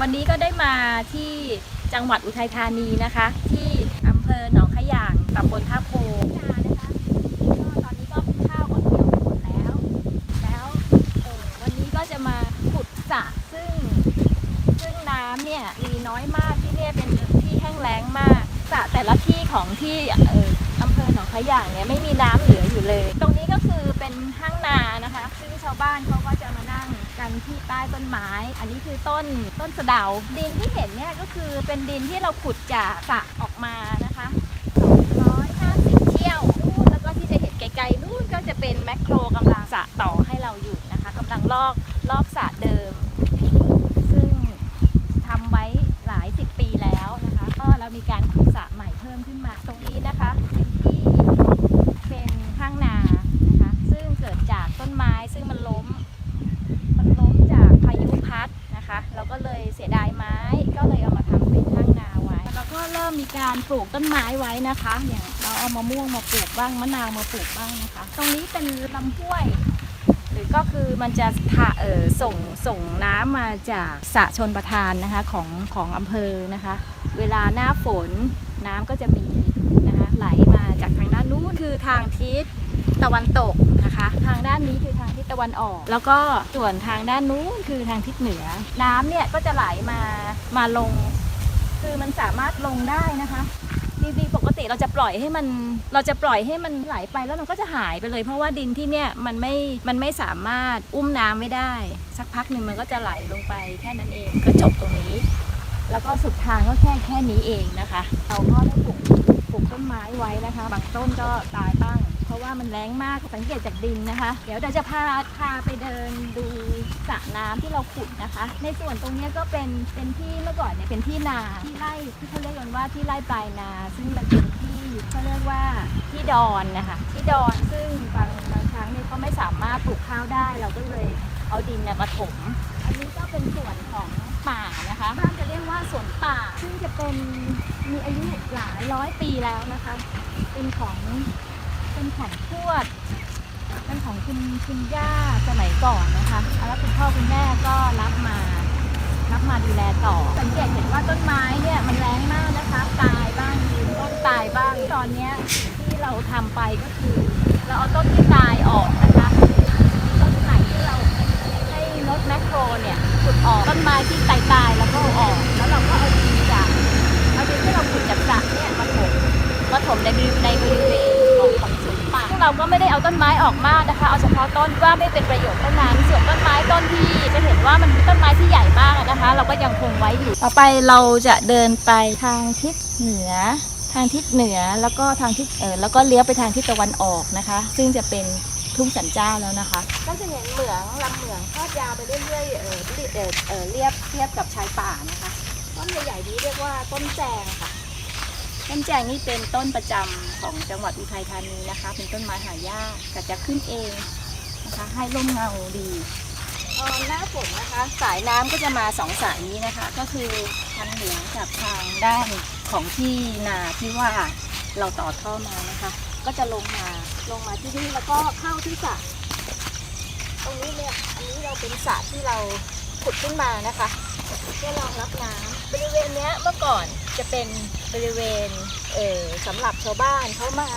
วันนี้ก็ได้มาที่จังหวัดอุทัยธานีนะคะ ที่อำเภอหนองขยางตำบลท่าโพนานะคะก็ตอนนี้ก็ข้าวก็เกี่ยวไปหมดแล้ว แล้ววันนี้ก็จะมาขุดสระซึ่งซึ่งน้ำเนี่ยมีน้อยมากที่เนี่ยเป็นที่แห้งแล้งมากสระแต่ละที่ของที่เอ่ออำเภอหนองขยางเนี่ยไม่มีน้ำเหลืออยู่เลย ตรงนี้ก็คือเป็นห้างนานะคะ ซึ่งชาวบ้านเขาก็จะมานั่ง กันที่ใต้ต้นไม้ อันนี้คือต้นต้นสะเดา ดินที่เห็นเนี่ยก็คือเป็นดินที่เราขุดจากสระออกมานะคะ250เที่ยวนู่นแล้วก็ที่จะเห็นไกลๆนู่นก็จะเป็นแมคโครกำลังสระต่อให้เราอยู่นะคะกำลังลอกลอกสระเดิม ซึ่งทำไว้หลายสิบปีแล้วนะคะ ก็เรามีการขุดสระใหม่เพิ่มขึ้นมา ตรงนี้นะคะเป็นที่เป็นข้างนานะคะ ซึ่งเกิดจากต้นไม้ซึ่งมันล้ม มันล้มจากพายุพัดนะคะ เราก็เลยเสียดายไม้ ก็เลยเอามาทำเป็นข้างนาไว้ แล้วก็เริ่มมีการปลูกต้น ไม้ไว้นะคะอย่างเราเอามะม่วงมาปลูกบ้างมะนาวมาปลูกบ้างนะคะ ตรงนี้เป็นลำห้วย หรือก็คือมันจะทะเออส่งส่งน้ำมาจากสระชนประทานนะคะของของอำเภอนะคะ เวลาหน้าฝนน้ำก็จะมีนะคะไหลมาจากทางด้านนู้นคือทางทิศตะวันตกนะคะ ทางด้านนี้คือทางทิศตะวันออก แล้วก็ส่วนทางด้านนู้นคือทางทิศเหนือ น้ำเนี่ยก็จะไหลมามาลง คือมันสามารถลงได้นะคะ จริงๆปกติเราจะปล่อยให้มันเราจะปล่อยให้มันไหลไปแล้วมันก็จะหายไปเลย เพราะว่าดินที่เนี่ยมันไม่มันไม่สามารถอุ้มน้ำไม่ได้ สักพักหนึ่งมันก็จะไหลลงไปแค่นั้นเองก็จบตรงนี้ แล้วก็สุดทางก็แค่แค่นี้เองนะคะ เราก็ได้ปลูกปลูกต้นไม้ไว้นะคะ บางต้นก็ตายบ้าง เพราะว่ามันแรงมากสังเกตจากดินนะคะ เดี๋ยวเราจะพาพาไปเดินดูสระน้ำที่เราขุดนะคะ ในส่วนตรงนี้ก็เป็นเป็นที่เมื่อก่อนเนี่ยเป็นที่นาที่ไร่ที่เขาเรียกกันว่าที่ไร่ปลายนา ซึ่งมันเป็นที่เขาเรียกว่าที่ดอนนะคะที่ดอนซึ่งบางบางครั้งเนี่ยเขาไม่สามารถปลูกข้าวได้เราก็เลยเอาดินเนี่ยมาถมอันนี้ก็เป็นส่วนของป่านะคะบ้านจะเรียกว่าสวนป่า ซึ่งจะเป็นมีอายุหลายร้อยปีแล้วนะคะ เป็นของ เป็นของทวด เป็นของคุณคุณย่าสมัยก่อนนะคะ แล้วคุณพ่อคุณแม่ก็รับมา รับมาดูแลต่อ สังเกตเห็นว่าต้นไม้เนี่ยมันแรงมากนะคะ ตายบ้างยืนต้นตายบ้าง ตอนเนี้ยที่เราทำไปก็คือ เราเอาต้นที่ตายออกนะคะต้นไหนที่เราให้รถแมคโครเนี่ยขุดออกต้นไม้ที่ตายตา ต้นไม้ออกมากนะคะ เอาเฉพาะต้นว่าไม่เป็นประโยชน์เท่านั้นส่วนต้นไม้ต้นที่จะเห็นว่ามันเป็นต้นไม้ที่ใหญ่มากนะคะ เราก็ยังคงไว้อยู่ต่อไปเราจะเดินไปทางทิศเหนือ ทางทิศเหนือแล้วก็ทางทิศเออแล้วก็เลี้ยวไปทางทิศตะวันออกนะคะ ซึ่งจะเป็นทุ่งสันเจ้าแล้วนะคะ ก็จะเห็นเหมืองลำเหมืองทอดยาวไปเรื่อยๆเออเรียบเออเออเรียบเทียบกับชายป่านะคะต้นใหญ่ๆนี้เรียกว่าต้นแจงค่ะ ต้นแจงนี่เป็นต้นประจำของจังหวัดอุทัยธานีนะคะ เป็นต้นไม้หายากแต่จะขึ้นเองนะคะ ให้ร่มเงาดีตอนหน้าฝนนะคะ สายน้ำก็จะมาสองสายนี้นะคะ ก็คือทางเหนือกับทางด้านของที่นาที่ว่าเราต่อท่อมานะคะ ก็จะลงมาลงมาที่นี่แล้วก็เข้าที่สระตรงนี้เนี่ยอันนี้เราเป็นสระที่เราขุดขึ้นมานะคะ เพื่อรองรับน้ำบริเวณเนี้ยเมื่อก่อนจะเป็นบริเวณเออสำหรับชาวบ้านเขามา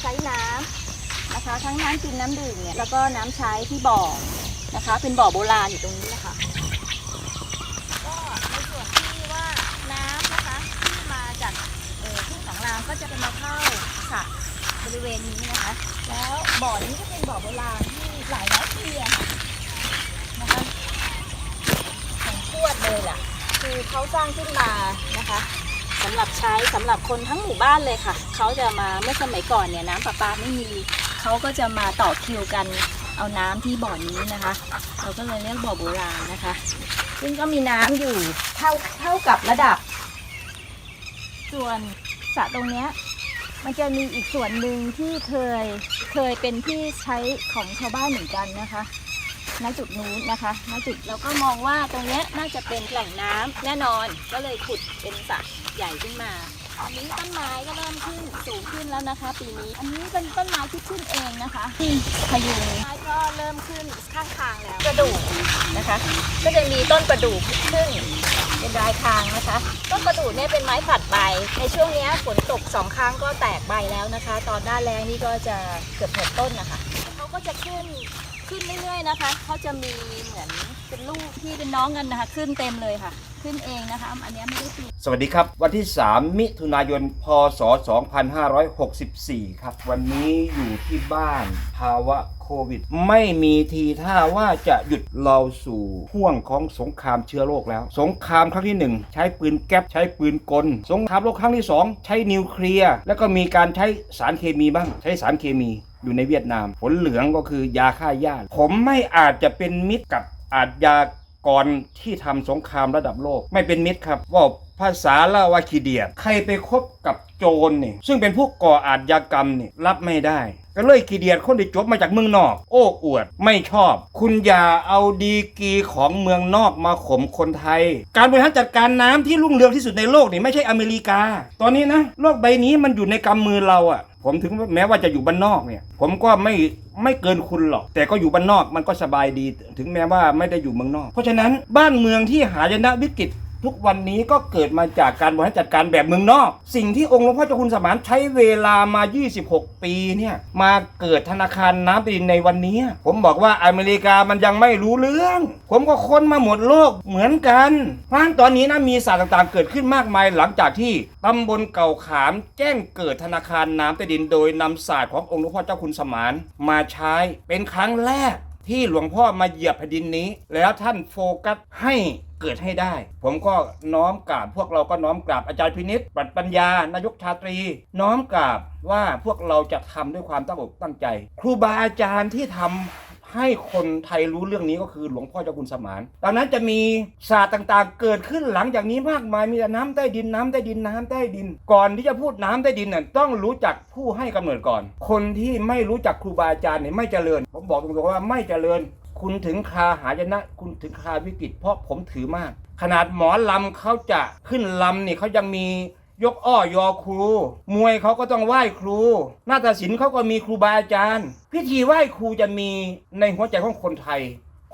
ใช้น้ำนะคะ ทั้งน้ำกินน้ำดื่มเนี่ยแล้วก็น้ำใช้ที่บ่อนะคะ เป็นบ่อโบราณอยู่ตรงนี้นะคะ ก็ในส่วนที่ว่าน้ำนะคะที่มาจากเอ่อทุ่งสองรามก็จะเป็นมาเข้าสระบริเวณนี้นะคะ แล้วบ่อนี้ก็เป็นบ่อโบราณที่หลายร้อยปีอะค่ะ ของท วดเลยล่ะ คือเขาสร้างขึ้นมานะคะสำหรับใช้สำหรับคนทั้งหมู่บ้านเลยค่ะ เขาจะมาเมื่อสมัยก่อนเนี่ยน้ำประปาไม่มี เขาก็จะมาต่อคิวกันเอาน้ำที่บ่อนี้นะคะ เราก็เลยเรียกบ่อโบราณนะคะ ซึ่งก็มีน้ำอยู่เท่าเท่ากับระดับ ส่วนสระตรงเนี้ยมันจะมีอีกส่วนหนึ่งที่เคยเคยเป็นที่ใช้ของชาวบ้านเหมือนกันนะคะ ณจุดนู้นนะคะณจุดเราก็มองว่าตรงเนี้ยน่าจะเป็นแหล่งน้ำแน่นอนก็เลยขุดเป็นสระใหญ่ขึ้นมาอันนี้ต้นไม้ก็เริ่มขึ้นสูงขึ้นแล้วนะคะ ปีนี้ อันนี้เป็นต้นไม้ที่ขึ้นเองนะคะที่พยุงไม้ก็เริ่มขึ้นข้างทางแล้วกระดูกนะคะ ก็จะมีต้นประดูกขึ้นเป็นรายทางนะคะต้นประดู่เนี่ยเป็นไม้ผัดใบ ในช่วงนี้ฝนตกสองครั้งก็แตกใบแล้วนะคะ ตอนหน้าแรงนี่ก็จะเกือบหมดต้นนะคะเขาก็จะขึ้น ขึ้นเรื่อยๆนะคะ เขาจะมีเหมือน เป็นลูกที่เป็นน้องกันนะคะ ขึ้นเต็มเลยค่ะ ขึ้นเองนะคะ อันนี้ไม่ได้ปลูกสวัสดีครับ วันที่ 3 มิถุนายน พศ 2564 ครับ วันนี้อยู่ที่บ้านภาวะโควิด ไม่มีทีท่าว่าจะหยุดเราสู่ห่วงของสงครามเชื้อโรคแล้ว สงครามครั้งที่ 1 ใช้ปืนแก๊ปใช้ปืนกล สงครามโลกครั้งที่ 2 ใช้นิวเคลียร์แล้วก็มีการใช้สารเคมีบ้างใช้สารเคมีอยู่ในเวียดนาม ผลเหลืองก็คือยาฆ่าหญ้าผมไม่อาจจะเป็นมิตรกับ อาชญาก่อนที่ทำสงครามระดับโลก ไม่เป็นมิตรครับว่าภาษาลาวาคีเดียใครไปคบกับโจรนี่ซึ่งเป็นผู้ก่ออาชญากรรมนี่รับไม่ได้ ก็เลยกีเดียดคนที่จบมาจากเมืองนอก โอ้อวดไม่ชอบ คุณอย่าเอาดีกีของเมืองนอกมาข่มคนไทย การบริหารจัดการน้ำที่รุ่งเรืองที่สุดในโลกนี่ไม่ใช่อเมริกา ตอนนี้นะโลกใบนี้มันอยู่ในกำมือเราอะ ผมถึงแม้ว่าจะอยู่บ้านนอกเนี่ย ผมก็ไม่ไม่เกินคุณหรอก แต่ก็อยู่บ้านนอกมันก็สบายดี ถึงแม้ว่าไม่ได้อยู่เมืองนอก เพราะฉะนั้นบ้านเมืองที่หายนะวิกฤต ทุกวันนี้ก็เกิดมาจากการบริหารจัดการแบบเมืองนอก สิ่งที่องค์หลวงพ่อเจ้าคุณสมานใช้เวลามา 26 ปีเนี่ยมาเกิดธนาคารน้ำดินในวันนี้ ผมบอกว่าอเมริกามันยังไม่รู้เรื่อง ผมก็ค้นมาหมดโลกเหมือนกันเพราะฉะนั้นตอนนี้นะมีศาสตร์ต่างๆ เกิดขึ้นมากมายหลังจากที่ตำบลเก่าขามแจ้งเกิดธนาคารน้ำใต้ดินโดยนำศาสตร์ขององค์หลวงพ่อเจ้าคุณสมานมาใช้เป็นครั้งแรกที่หลวงพ่อมาเหยียบแผ่นดินนี้ แล้วท่านโฟกัสให้ เกิดให้ได้ ผมก็น้อมกราบพวกเราก็น้อมกราบอาจารย์พินิษปรัชปัญญานายกชาตรี น้อมกราบว่าพวกเราจะทำด้วยความตั้งอกตั้งใจ ครูบาอาจารย์ที่ทำให้คนไทยรู้เรื่องนี้ก็คือหลวงพ่อเจ้าคุณสมานดังนั้นจะมีศาสตร์ต่างๆ เกิดขึ้นหลังจากนี้มากมาย มีแต่น้ำใต้ดินน้ำใต้ดินน้ำใต้ดิน ก่อนที่จะพูดน้ำใต้ดินน่ะต้องรู้จักผู้ให้กำเนิดก่อน คนที่ไม่รู้จักครูบาอาจารย์เนี่ยไม่เจริญ ผมบอกตรงๆว่าไม่เจริญ คุณถึงคาหายนะ คุณถึงคาวิกฤต เพราะผมถือมาก ขนาดหมอลำเขาจะขึ้นลำนี่เขายังมียกอ้อยอครู มวยเขาก็ต้องไหว้ครู นาฏศิลป์เขาก็มีครูบาอาจารย์ พิธีไหว้ครูจะมีในหัวใจของคนไทย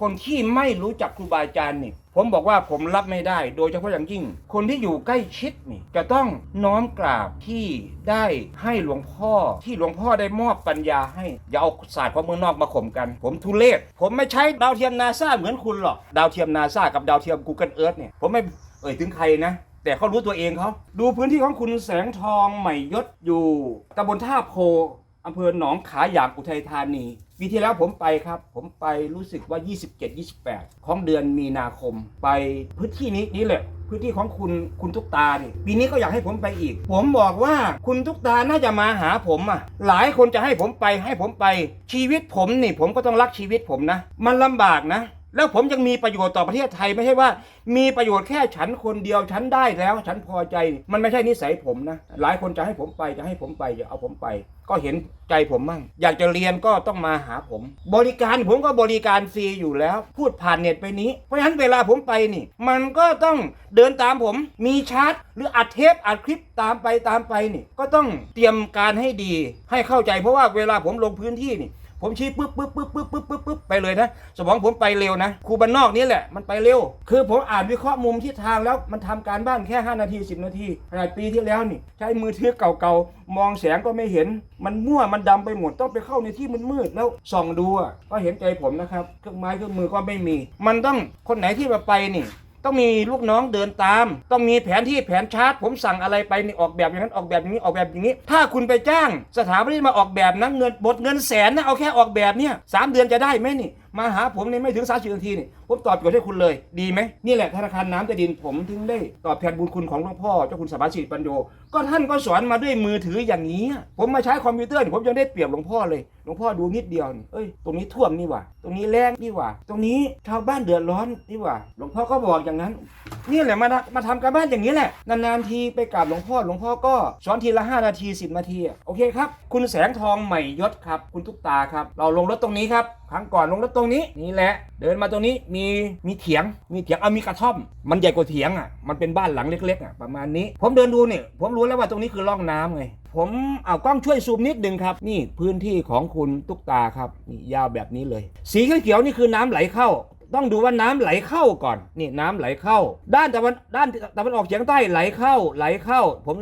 คนที่ไม่รู้จักครูบาอาจารย์นี่ ผมบอกว่าผมรับไม่ได้ โดยเฉพาะอย่างยิ่ง คนที่อยู่ใกล้ชิดนี่จะต้องน้อมกราบที่ได้ให้หลวงพ่อ ที่หลวงพ่อได้มอบปัญญาให้ อย่าเอาศาสตร์ของเมืองนอกมาข่มกัน ผมทุเลศผมไม่ใช้ดาวเทียมนาซาเหมือนคุณหรอก ดาวเทียมนาซากับดาวเทียม Google Earth เนี่ยผมไม่เอ่ยถึงใครนะแต่เขารู้ตัวเองเขาดูพื้นที่ของคุณแสงทองใหม่ยศอยู่ตำบลท่าโพอำเภอหนองขาหยางอุทัยธานี ปีที่แล้วผมไปครับ ผมไปรู้สึกว่า 27-28 ของเดือนมีนาคม ไปพื้นที่นี้นี่แหละพื้นที่ของคุณคุณทุกตาเนี่ยปีนี้ก็อยากให้ผมไปอีก ผมบอกว่าคุณทุกตาน่าจะมาหาผมอะ หลายคนจะให้ผมไปให้ผมไปชีวิตผมนี่ผมก็ต้องรักชีวิตผมนะ มันลำบากนะ แล้วผมยังมีประโยชน์ต่อประเทศไทยไม่ใช่ว่า มีประโยชน์แค่ฉันคนเดียวฉันได้แล้วฉันพอใจ มันไม่ใช่นิสัยผมนะ หลายคนจะให้ผมไปจะให้ผมไปจะเอาผมไป ก็เห็นใจผมมั่ง อยากจะเรียนก็ต้องมาหาผม บริการผมก็บริการฟรีอยู่แล้ว พูดผ่านเน็ตไปนี้ เพราะฉะนั้นเวลาผมไปนี่ มันก็ต้องเดินตามผม มีชาร์ตหรืออัดเทปอัดคลิปตามไปตามไปนี่ ก็ต้องเตรียมการให้ดีให้เข้าใจ เพราะว่าเวลาผมลงพื้นที่นี่ ผมชี้ปึ๊บปึ๊บปึ๊บปึ๊บปึ๊บปึ๊บปึ๊บไปเลยนะสมองผมไปเร็วนะครูบ้านนอกนี่แหละมันไปเร็ว คือผมอ่านวิเคราะห์มุมทิศทางแล้วมันทำการบ้านแค่ 5 นาที 10 นาทีขนาดปีที่แล้วนี่ ใช้มือถือเก่าๆ มองแสงก็ไม่เห็น มันมั่วมันดำไปหมดต้องไปเข้าในที่มืดๆแล้วส่องดูอะก็เห็นใจผมนะครับเครื่องไม้เครื่องมือก็ไม่มี มันต้องคนไหนที่มาไปนี่ ต้องมีลูกน้องเดินตาม ต้องมีแผนที่แผนชาร์ตผมสั่งอะไรไปนี่ออกแบบอย่างนั้นออกแบบอย่างนี้ออกแบบอย่างนี้ ถ้าคุณไปจ้าง สถาปนิกมาออกแบบนะเงินบทเงินแสนนะเอาแค่ออกแบบเนี่ยสามเดือนจะได้ไหมนี่ มาหาผมนี่ไม่ถึงสามสิบนาทีนี่ ผมตอบโจทย์ให้คุณเลย ดีไหมนี่แหละธนาคารน้ำใต้ดินผมถึงได้ตอบแทนบุญคุณของหลวงพ่อเจ้าคุณสมานสิริปัญโยก็ท่านก็สอนมาด้วยมือถืออย่างนี้ ผมมาใช้คอมพิวเตอร์ผมยังได้เปรียบหลวงพ่อเลยหลวงพ่อดูนิดเดียวนี่เอ้ยตรงนี้ท่วมนี่หว่า ตรงนี้แรงนี่หว่า ตรงนี้ชาวบ้านเดือดร้อนนี่หว่า หลวงพ่อก็บอกอย่างนั้น นี่แหละมามาทำการบ้านอย่างนี้แหละนานๆทีไปกราบหลวงพ่อหลวงพ่อก็สอนทีละ 5 นาที 10 นาทีโอเคครับ คุณแสงทองใหม่ยศครับ คุณทุกตาครับ เราลงรถตรงนี้ครับครั้งก่อนลงรถตรงนี้นี่แหละ เดินมาตรงนี้มีมีเถียง มีเถียง เอามีกระท่อม มันใหญ่กว่าเถียงอะ มันเป็นบ้านหลังเล็กๆอะประมาณนี้ ผมเดินดูเนี่ย ผมรู้แล้วว่าตรงนี้คือร่องน้ำไง ผมเอากล้องช่วยซูมนิดนึงครับ นี่พื้นที่ของคุณตุ๊กตาครับ นี่ยาวแบบนี้เลย สีเขียวๆนี่คือน้ำไหลเข้าต้องดูว่าน้ำไหลเข้าก่อน นี่น้ำไหลเข้า ด้านตะวันด้านตะวันออกเฉียงใต้ไหลเข้า ไหลเข้า ผม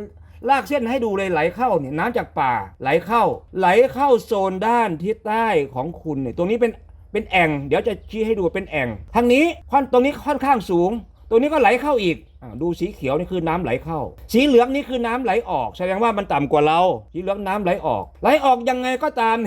ลากเส้นให้ดูเลยไหลเข้าเนี่ยน้ำจากป่าไหลเข้า ไหลเข้าโซนด้านทิศใต้ของคุณเนี่ยตรงนี้เป็น เป็นแอ่ง เดี๋ยวจะชี้ให้ดูเป็นแอ่งทางนี้ค่อนตรงนี้ค่อนข้างสูง ตรงนี้ก็ไหลเข้าอีก ดูสีเขียวนี่คือน้ำไหลเข้า สีเหลืองนี่คือน้ำไหลออก แสดงว่ามันต่ำกว่าเรา สีเหลืองน้ำไหลออก ไหลออกยังไงก็ตาม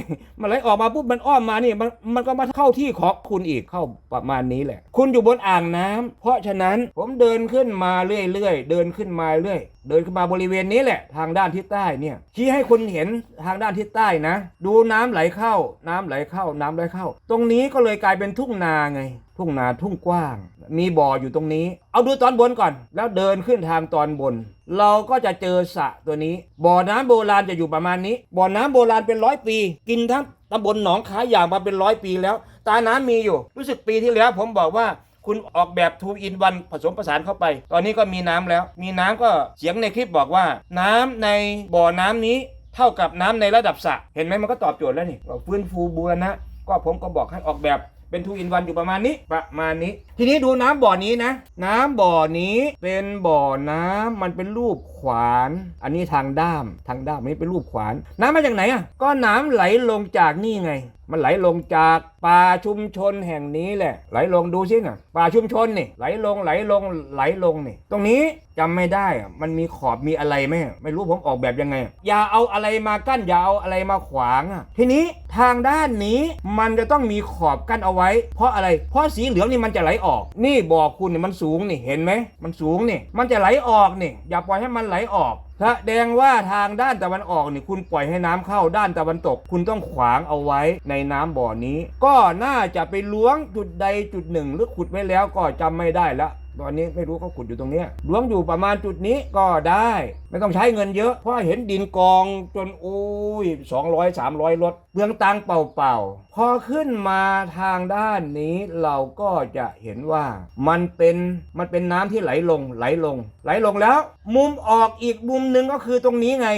มันไหลออกมาปุ๊บมันอ้อมมานี่มันมันก็มาเข้าที่ของคุณอีกเข้าประมาณนี้แหละ คุณอยู่บนอ่างน้ำเพราะฉะนั้นผมเดินขึ้นมาเรื่อยๆเดินขึ้นมาเรื่อยเดินขึ้นมาบริเวณนี้แหละทางด้านทิศใต้เนี่ยชี้ให้คุณเห็นทางด้านทิศใต้นะ ดูน้ำไหลเข้า น้ำไหลเข้า น้ำไหลเข้า ตรงนี้ก็เลยกลายเป็นทุ่งนาไง ทุ่งนาทุ่งกว้าง มีบ่ออยู่ตรงนี้ เอาดูตอนบนก่อน แล้วเดินขึ้นทางตอนบน เราก็จะเจอสระตัวนี้ บ่อน้ำโบราณจะอยู่ประมาณนี้ บ่อน้ำโบราณเป็นร้อยปี กินทั้งตำบลหนองขายอย่างมาเป็นร้อยปีแล้ว ตาน้ำมีอยู่ รู้สึกปีที่แล้ว ผมบอกว่าคุณออกแบบทูอินวันผสมผสานเข้าไป ตอนนี้ก็มีน้ำแล้ว มีน้ำก็เสียงในคลิปบอกว่า น้ำในบ่อน้ำนี้เท่ากับน้ำในระดับสระ เห็นไหมมันก็ตอบโจทย์แล้วนี่ฟื้นฟูบูรณะ ก็ผมก็บอกให้ออกแบบ เป็นทูอินวันอยู่ประมาณนี้ประมาณนี้ ทีนี้ดูน้ำบ่อนี้นะ น้ำบ่อนี้เป็นบ่อน้ำมันเป็นรูปขวาน อันนี้ทางด้ามทางด้ามอันนี้เป็นรูปขวาน น้ำมาจากไหนอะก็น้ำไหลลงจากนี่ไง มันไหลลงจากป่าชุมชนแห่งนี้แหละ ไหลลงดูสิน่ะป่าชุมชนนี่ไหลลงไหลลงไหลลงนี่ตรงนี้จำไม่ได้มันมีขอบมีอะไรไหมไม่รู้ผมออกแบบยังไง อย่าเอาอะไรมากั้นอย่าเอาอะไรมาขวางอะทีนี้ทางด้านนี้มันจะต้องมีขอบกั้นเอาไว้ เพราะอะไร เพราะสีเหลืองนี่มันจะไหลออก นี่บ่อคุณเนี่ยมันสูงนี่เห็นไหมมันสูงนี่มันจะไหลออกนี่อย่าปล่อยให้มันไหลออก แสดงว่าทางด้านตะวันออกนี่คุณปล่อยให้น้ำเข้าด้านตะวันตก คุณต้องขวางเอาไว้ในน้ำบ่อนี้ ก็น่าจะไปล้วงจุดใดจุดหนึ่ง หรือขุดไว้แล้วก็จำไม่ได้ละ ตอนนี้ไม่รู้เขาขุดอยู่ตรงเนี้ยล้วงอยู่ประมาณจุดนี้ก็ได้ ไม่ต้องใช้เงินเยอะ เพราะเห็นดินกองจนโอ้ย200 300รถเปลืองตังเปล่าๆ พอขึ้นมาทางด้านนี้เราก็จะเห็นว่ามันเป็นมันเป็นน้ำที่ไหลลงไหลลง ไหลลงแล้ว มุมออกอีกมุมหนึ่งก็คือตรงนี้ไง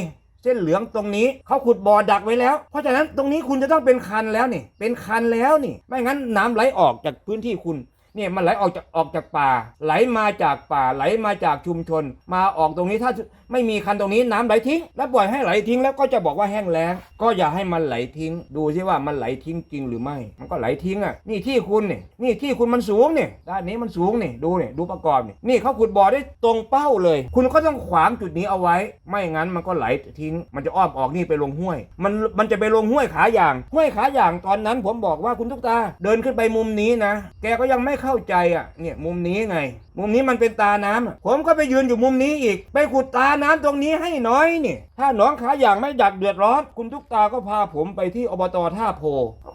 เส้นเหลืองตรงนี้เขาขุดบ่อดักไว้แล้ว เพราะฉะนั้นตรงนี้คุณจะต้องเป็นคันแล้วนี่เป็นคันแล้วนี่ ไม่งั้นน้ำไหลออกจากพื้นที่คุณ เนี่ยมันไหลออกจากออกจากป่า ไหลมาจากป่าไหลมาจากชุมชน มาออกตรงนี้ถ้า ไม่มีคันตรงนี้น้ำไหลทิ้ง แล้วปล่อยให้ไหลทิ้งแล้วก็จะบอกว่าแห้งแล้ง ก็อย่าให้มันไหลทิ้ง ดูซิว่ามันไหลทิ้งจริงหรือไม่ มันก็ไหลทิ้งอะ นี่ที่คุณเนี่ยนี่ที่คุณมันสูงเนี่ยด้านนี้มันสูงเนี่ยดูเนี่ยดูประกอบเนี่ยนี่เขาขุดบ่อได้ตรงเป้าเลย คุณก็ต้องขวางจุดนี้เอาไว้ ไม่งั้นมันก็ไหลทิ้ง มันจะอ้อมออกนี่ไปลงห้วย มันมันจะไปลงห้วยขาอย่างห้วยขาอย่างตอนนั้น ผมบอกว่าคุณทุกตา เดินขึ้นไปมุมนี้นะ แกก็ยังไม่เข้าใจอะเนี่ยมุมนี้ไง มุมนี้มันเป็นตาน้ำ ผมก็ไปยืนอยู่มุมนี้อีก ไปขุดตาน้ำตรงนี้ให้น้อยนี่ ถ้าหนองขาอย่างไม่ดักเดือดร้อน คุณทุกตาก็พาผมไปที่อบตท่าโพ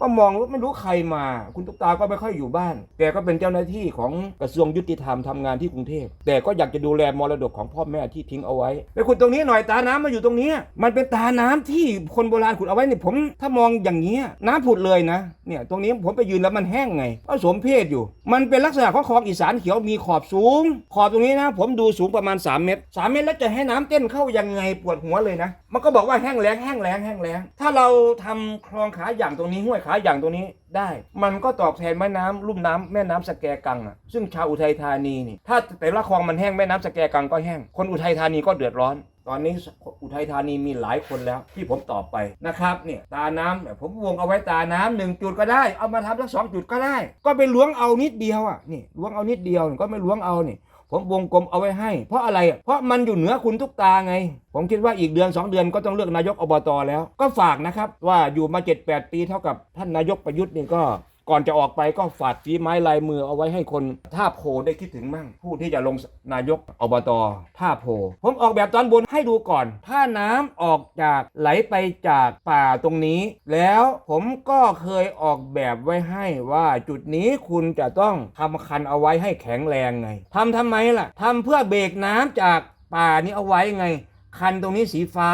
ก็มองว่าไม่รู้ใครมา คุณทุกตาก็ไม่ค่อยอยู่บ้านแกก็เป็นเจ้าหน้าที่ของกระทรวงยุติธรรมทำงานที่กรุงเทพแต่ก็อยากจะดูแลมรดกของพ่อแม่ที่ทิ้งเอาไว้ไปขุดตรงนี้หน่อยตาน้ำมาอยู่ตรงนี้ มันเป็นตาน้ำที่คนโบราณขุดเอาไว้เนี่ยผมถ้ามองอย่างนี้ยน้ำผุดเลยนะเนี่ยตรงนี้ผมไปยืนแล้วมันแห้งไงก็สมเพศอยู่ มันเป็นลักษณะของคลองอีสานเขียวมีขอบสูง ขอบตรงนี้นะ ผมดูสูงประมาณ 3 เมตร 3 เมตรแล้วจะให้น้ำเต้นเข้ายังไงปวดหัวเลยนะ มันก็บอกว่าแห้งแล้งแห้งแล้งแห้งแล้ง ถ้าเราทำคลองขาอย่างตรงนี้ห้วยขาอย่างตรงนี้ได้ มันก็ตอบแทนแม่น้ำลุ่มน้ำแม่น้ำสแกกังอะ ซึ่งชาวอุทัยธานีนี่ ถ้าแต่ละคลองมันแห้งแม่น้ำสแกกังก็แห้ง คนอุทัยธานีก็เดือดร้อนตอนนี้อุทัยธานีมีหลายคนแล้วที่ผมตอบไปนะครับเนี่ยตาน้ำเนี่ยผมวงเอาไว้ตาน้ำหนึ่งจุดก็ได้ เอามาทำสักสองจุดก็ได้ ก็ไปล้วงเอานิดเดียวอะนี่ล้วงเอานิดเดียวก็ไม่ล้วงเอานี่ ผมวงกลมเอาไว้ให้ เพราะอะไร เพราะมันอยู่เหนือคุณทุกตาไง ผมคิดว่าอีกเดือน 2 เดือนก็ต้องเลือกนายกอบตแล้ว ก็ฝากนะครับว่าอยู่มา 7-8 ปีเท่ากับท่านนายกประยุทธ์นี่ก็ ก่อนจะออกไปก็ฝาดฝีไม้ลายมือเอาไว้ให้คนท่าโพได้คิดถึงมั่ง ผู้ที่จะลงนายกอบตท่าโพ ผมออกแบบตอนบนให้ดูก่อน ถ้าน้ำออกจากไหลไปจากป่าตรงนี้ แล้วผมก็เคยออกแบบไว้ให้ว่าจุดนี้คุณจะต้องทำคันเอาไว้ให้แข็งแรงไงทำทำไมล่ะทำเพื่อเบรกน้ำจากป่านี้เอาไว้ไงคันตรงนี้สีฟ้า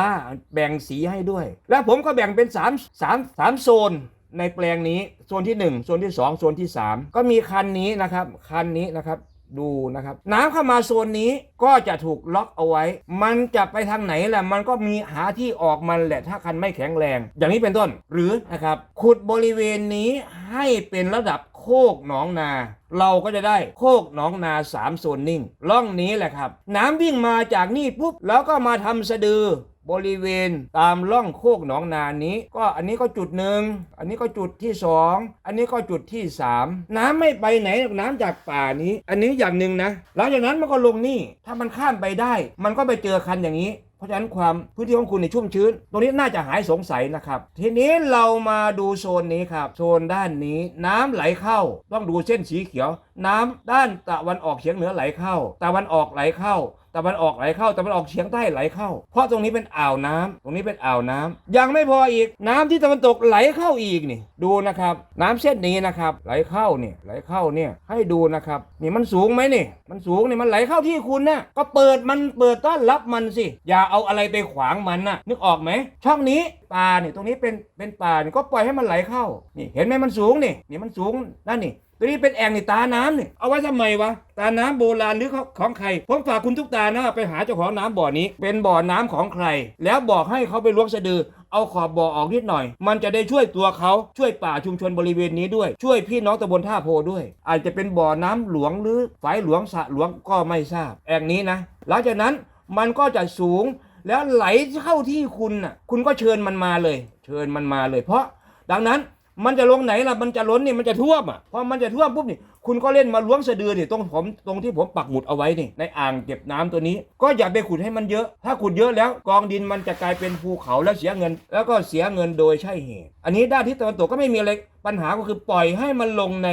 แบ่งสีให้ด้วย แล้วผมก็แบ่งเป็น3 3 3โซน ในแปลงนี้โซนที่ 1 โซนที่ 2 โซนที่ 3 ก็มีคันนี้นะครับ คันนี้นะครับดูนะครับ น้ำเข้ามาโซนนี้ก็จะถูกล็อกเอาไว้ มันจะไปทางไหนแหละมันก็มีหาที่ออกมันแหละถ้าคันไม่แข็งแรง อย่างนี้เป็นต้นหรือนะครับ ขุดบริเวณนี้ให้เป็นระดับโคกหนองนา เราก็จะได้โคกหนองนาสามโซนนิ่งล่องนี้แหละครับ น้ำวิ่งมาจากนี่ปุ๊บแล้วก็มาทำสะดือ บริเวณตามร่องโคกหนองนานี้ ก็อันนี้ก็จุดหนึ่งอันนี้ก็จุดที่สองอันนี้ก็จุดที่สามน้ำไม่ไปไหนน้ำจากป่านี้ อันนี้อย่างหนึ่งนะหลังจากนั้นมันก็ลงนี่ ถ้ามันข้ามไปได้ มันก็ไปเจอคันอย่างนี้เพราะฉะนั้นความพื้นที่ของคุณในชุ่มชื้น ตรงนี้น่าจะหายสงสัยนะครับ ทีนี้เรามาดูโซนนี้ครับ โซนด้านนี้น้ำไหลเข้า ต้องดูเส้นสีเขียว น้ำด้านตะวันออกเฉียงเหนือไหลเข้า ตะวันออกไหลเข้า ตะวันออกไหลเข้าตะวันออกเฉียงใต้ไหลเข้า เพราะตรงนี้เป็นอ่าวน้ำตรงนี้เป็นอ่าวน้ำยังไม่พออีกน้ำที่ตะวันตกไหลเข้าอีกนี่ ดูนะครับ น้ำเส้นนี้นะครับไหลเข้าเนี่ยไหลเข้าเนี่ยให้ดูนะครับนี่มันสูงไหมนี่ มันสูงนี่มันไหลเข้าที่คุณนะก็เปิดมันเปิดต้อนรับมันสิ อย่าเอาอะไรไปขวางมันนะนึกออกไหมช่องนี้ปลาเนี่ยตรงนี้เป็นเป็นป่านี่ก็ปล่อยให้มันไหลเข้านี่เห็นไหมมันสูงนี่นี่มันสูงนั่นนี่ ตัวนี้เป็นแอ่งในตาน้ำนี่เอาไว้ทำไมวะตาน้ำโบราณหรือของของใครผมฝากคุณทุกตานะไปหาเจ้าของน้ำบ่อนี้ เป็นบ่อน้ำของใคร แล้วบอกให้เขาไปล้วงสะดือเอาขอบบ่อออกนิดหน่อย มันจะได้ช่วยตัวเขาช่วยป่าชุมชนบริเวณนี้ด้วย ช่วยพี่น้องตำบลท่าโพด้วย อาจจะเป็นบ่อน้ำหลวงหรือฝายหลวงสะหลวงก็ไม่ทราบ แอ่งนี้นะ หลังจากนั้นมันก็จะสูงแล้วไหลเข้าที่คุณน่ะคุณก็เชิญมันมาเลย เชิญมันมาเลย เพราะดังนั้น มันจะลงไหนล่ะมันจะล้นนี่มันจะท่วมอะพอมันจะท่วมปุ๊บนี่คุณก็เล่นมาล้วงสะดือนี่ตรงผมตรงที่ผมปักหมุดเอาไว้นี่ในอ่างเก็บน้ำตัวนี้ ก็อย่าไปขุดให้มันเยอะ ถ้าขุดเยอะแล้วกองดินมันจะกลายเป็นภูเขาแล้วเสียเงิน แล้วก็เสียเงินโดยใช่เหตุ อันนี้ด้านทิศตะวันตกก็ไม่มีอะไรปัญหาก็คือปล่อยให้มันลงใน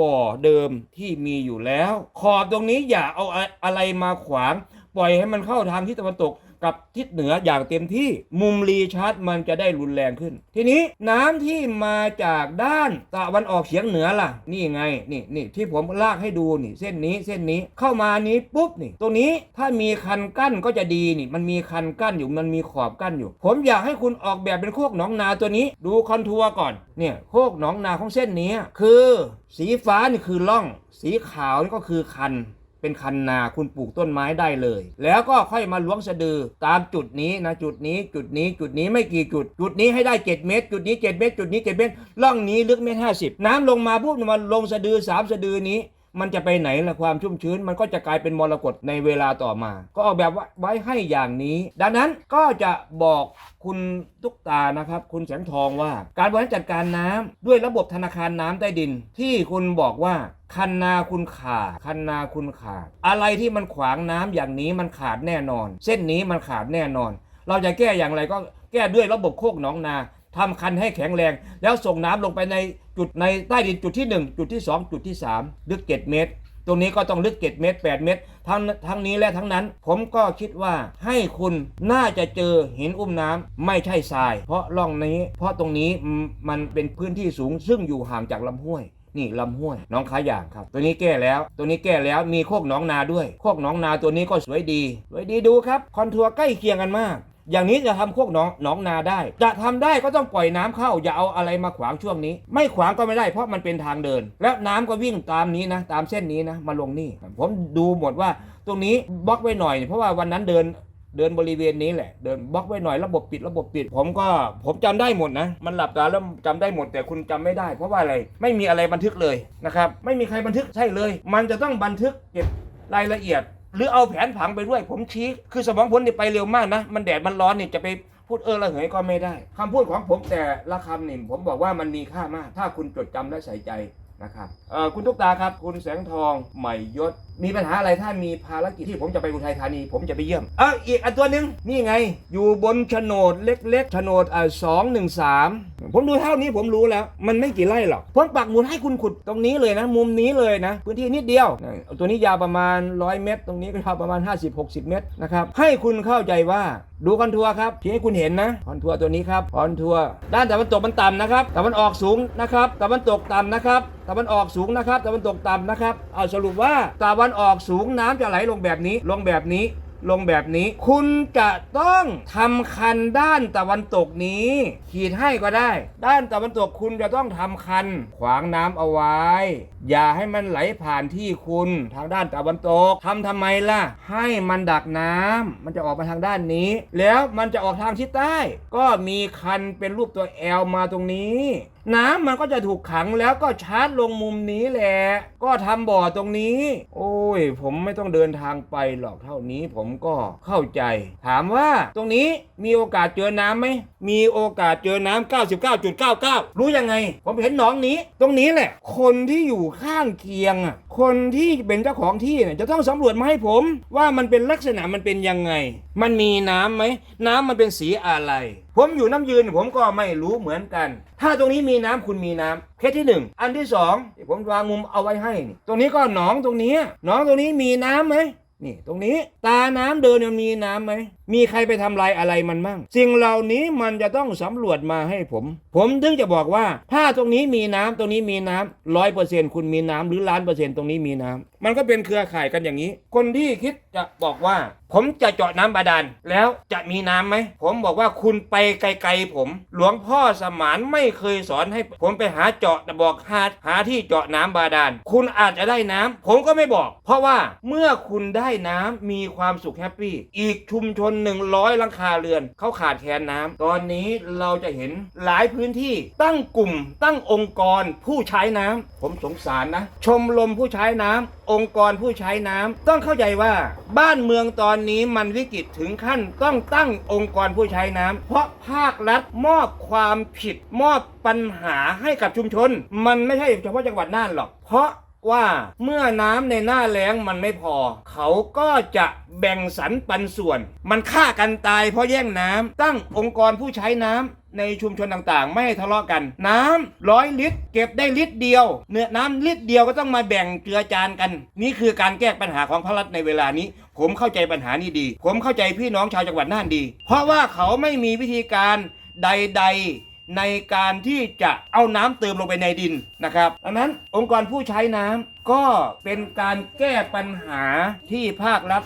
บ่อเดิมที่มีอยู่แล้ว ขอบตรงนี้อย่าเอาอะไรมาขวาง ปล่อยให้มันเข้าทางทิศตะวันตก กับทิศเหนืออย่างเต็มที่มุมรีชาร์จมันจะได้รุนแรงขึ้น ทีนี้น้ำที่มาจากด้านตะวันออกเฉียงเหนือล่ะ นี่ไงนี่นี่ที่ผมลากให้ดูนี่เส้นนี้เส้นนี้เข้ามานี้ปุ๊บนี่ตรงนี้ถ้ามีคันกั้นก็จะดีนี่ มันมีคันกั้นอยู่มันมีขอบกั้นอยู่ ผมอยากให้คุณออกแบบเป็นโคกหนองนาตัวนี้ ดูคอนทัวร์ก่อนเนี่ยโคกหนองนาของเส้นนี้ คือ สีฟ้านี่คือล่อง สีขาวนี่ก็คือคัน เป็นคันนาคุณปลูกต้นไม้ได้เลย แล้วก็ค่อยมาล้วงสะดือตามจุดนี้นะจุดนี้จุดนี้จุดนี้ไม่กี่จุด จุดนี้ให้ได้ 7 เมตร จุดนี้ 7 เมตร จุดนี้ 7 เมตร ล่องนี้ลึกเมตรห้าสิบน้ำลงมาปุ๊บมันลงสะดือสามสะดือนี้ มันจะไปไหนละความชุ่มชื้น มันก็จะกลายเป็นมรกตในเวลาต่อมา ก็ออกแบบไว้ให้อย่างนี้ ดังนั้นก็จะบอกคุณตุ๊กตานะครับ คุณแสงทองว่า การบริหารจัดการน้ำด้วยระบบธนาคารน้ำใต้ดิน ที่คุณบอกว่าคันนาคุณขาดคันนาคุณขาด อะไรที่มันขวางน้ำอย่างนี้มันขาดแน่นอน เส้นนี้มันขาดแน่นอน เราจะแก้อย่างไรก็แก้ด้วยระบบโคกหนองนาทำคันให้แข็งแรง แล้วส่งน้ำลงไปใน จุดในใต้ดินจุดที่ 1 จุดที่ 2 จุดที่ 3 ลึก 7 เมตร ตรงนี้ก็ต้องลึก 7 เมตร 8 เมตร ทั้งทั้งนี้และทั้งนั้น ผมก็คิดว่าให้คุณน่าจะเจอหินอุ้มน้ำไม่ใช่ทราย เพราะร่องนี้ เพราะตรงนี้มันเป็นพื้นที่สูง ซึ่งอยู่ห่างจากลำห้วยนี่ลำห้วยน้องขาอย่างครับ ตัวนี้แก้แล้ว ตัวนี้แก้แล้วมีโคกหนองนาด้วย โคกหนองนาตัวนี้ก็สวยดี สวยดีดูครับ คอนทัวร์ใกล้เคียงกันมาก อย่างนี้จะทำโคกหนองหนองนาได้ จะทำได้ก็ต้องปล่อยน้ำเข้า อย่าเอาอะไรมาขวางช่วงนี้ ไม่ขวางก็ไม่ได้เพราะมันเป็นทางเดิน แล้วน้ำก็วิ่งตามนี้นะตามเส้นนี้นะมาลงนี่ ผมดูหมดว่าตรงนี้บล็อกไว้หน่อย เพราะว่าวันนั้นเดินเดินบริเวณนี้แหละ เดินบล็อกไว้หน่อยระบบปิดระบบปิด ผมก็ผมจำได้หมดนะ มันหลับตาแล้วจำได้หมด แต่คุณจำไม่ได้ เพราะว่าอะไรไม่มีอะไรบันทึกเลยนะครับ ไม่มีใครบันทึกใช่เลย มันจะต้องบันทึกเก็บรายละเอียด หรือเอาแผนผังไปด้วย ผมชี้ คือสมองผมนี่ไปเร็วมากนะ มันแดดมันร้อนนี่จะไปพูดเออระเหยก็ไม่ได้คำพูดของผมแต่ละคำนี่ผมบอกว่ามันมีค่ามาก ถ้าคุณจดจำและใส่ใจนะครับคุณทุกตาครับ คุณแสงทองใหม่ยศ มีปัญหาอะไรถ้ามีภารกิจที่ผมจะไปอุทัยธานี ผมจะไปเยี่ยม เอออีกอันตัวหนึ่งนี่ไง อยู่บนโฉนดเล็กๆโฉนดอ่าสองหนึ่งสามผมดูเท่านี้ผมรู้แล้ว มันไม่กี่ไร่หรอกผมปักหมุดให้คุณขุดตรงนี้เลยนะ มุมนี้เลยนะ พื้นที่นิดเดียว ตัวนี้ยาวประมาณ 100 เมตร ตรงนี้ก็ยาวประมาณ 50-60 เมตรนะครับให้คุณเข้าใจว่าดูคอนทัวร์ครับที่ให้คุณเห็นนะคอนทัวร์ตัวนี้ครับคอนทัวร์ด้านตะวันตกมันต่ำนะครับตะวันออกสูงนะครับตะวันตกต่ำนะครับตะวันออกสูงนะครับตะวันตกต่ำนะครับเอาสรุปว่าตะวันันออกสูงน้ำจะไหลลงแบบนี้ ลงแบบนี้ ลงแบบนี้ คุณจะต้องทำคันด้านตะวันตกนี้ ขีดให้ก็ได้ ด้านตะวันตกคุณจะต้องทำคัน ขวางน้ำเอาไว้ อย่าให้มันไหลผ่านที่คุณทางด้านตะวันตกทำทำไมล่ะ ให้มันดักน้ำมันจะออกมาทางด้านนี้ แล้วมันจะออกทางทิศใต้ ก็มีคันเป็นรูปตัวแอลมาตรงนี้ น้ำมันก็จะถูกขังแล้วก็ชาร์จลงมุมนี้แหละ ก็ทำบ่อตรงนี้ โอ้ย ผมไม่ต้องเดินทางไปหรอกเท่านี้ผมก็เข้าใจ ถามว่าตรงนี้มีโอกาสเจอน้ำไหม มีโอกาสเจอน้ำ99.99 รู้ยังไง ผมเห็นหนองนี้ ตรงนี้แหละ คนที่อยู่ข้างเคียงอะ คนที่เป็นเจ้าของที่เนี่ยจะต้องสำรวจมาให้ผม ว่ามันเป็นลักษณะมันเป็นยังไง มันมีน้ำไหม น้ำมันเป็นสีอะไร ผมอยู่น้ำยืนผมก็ไม่รู้เหมือนกัน ถ้าตรงนี้มีน้ำคุณมีน้ำเคสที่หนึ่งอันที่สองที่ผมวางมุมเอาไว้ให้นี่ตรงนี้ก็หนองตรงนี้หนองตรงนี้มีน้ำไหมนี่ตรงนี้ตาน้ำเดินเนี่ยมีน้ำไหม มีใครไปทำลายอะไรมันมั่ง สิ่งเหล่านี้มันจะต้องสำรวจมาให้ผม ผมถึงจะบอกว่า ถ้าตรงนี้มีน้ำตรงนี้มีน้ำร้อยเปอร์เซ็นต์คุณมีน้ำหรือล้านเปอร์เซ็นต์ตรงนี้มีน้ำมันก็เป็นเครือข่ายกันอย่างนี้ คนที่คิดจะบอกว่า ผมจะเจาะน้ำบาดาลแล้วจะมีน้ำไหมผมบอกว่าคุณไปไกลๆผม หลวงพ่อสมานไม่เคยสอนให้ ผมไปหาเจาะบอกหาหาที่เจาะน้ำบาดาลคุณอาจจะได้น้ำผมก็ไม่บอก เพราะว่าเมื่อคุณได้น้ำมีความสุขแฮปปี้อีกชุมชน100หลังคาเรือนเขาขาดแคลนน้ำตอนนี้เราจะเห็นหลายพื้นที่ตั้งกลุ่ม ตั้งองค์กรผู้ใช้น้ำผมสงสารนะ ชมรมผู้ใช้น้ำองค์กรผู้ใช้น้ำต้องเข้าใจว่า บ้านเมืองตอนนี้มันวิกฤตถึงขั้นต้องตั้งองค์กรผู้ใช้น้ำเพราะภาครัฐมอบความผิดมอบปัญหาให้กับชุมชน มันไม่ใช่เฉพาะจังหวัดน่านหรอก เพราะ ว่าเมื่อน้ำในหน้าแล้งมันไม่พอ เขาก็จะแบ่งสรรปันส่วน มันฆ่ากันตายเพราะแย่งน้ำตั้งองค์กรผู้ใช้น้ำในชุมชนต่างๆ ไม่ทะเลาะกัน น้ำร้อยลิตร เก็บได้ลิตรเดียว เนื้อน้ำลิตรเดียวก็ต้องมาแบ่งเจือจานกัน นี่คือการแก้ปัญหาของพระรัฐในเวลานี้ ผมเข้าใจปัญหานี้ดี ผมเข้าใจพี่น้องชาวจังหวัดน่านดี เพราะว่าเขาไม่มีวิธีการใด ๆ ในการที่จะเอาน้ำเติมลงไปในดินนะครับดังนั้นองค์กรผู้ใช้น้ำก็เป็นการแก้ปัญหาที่ภาครัฐ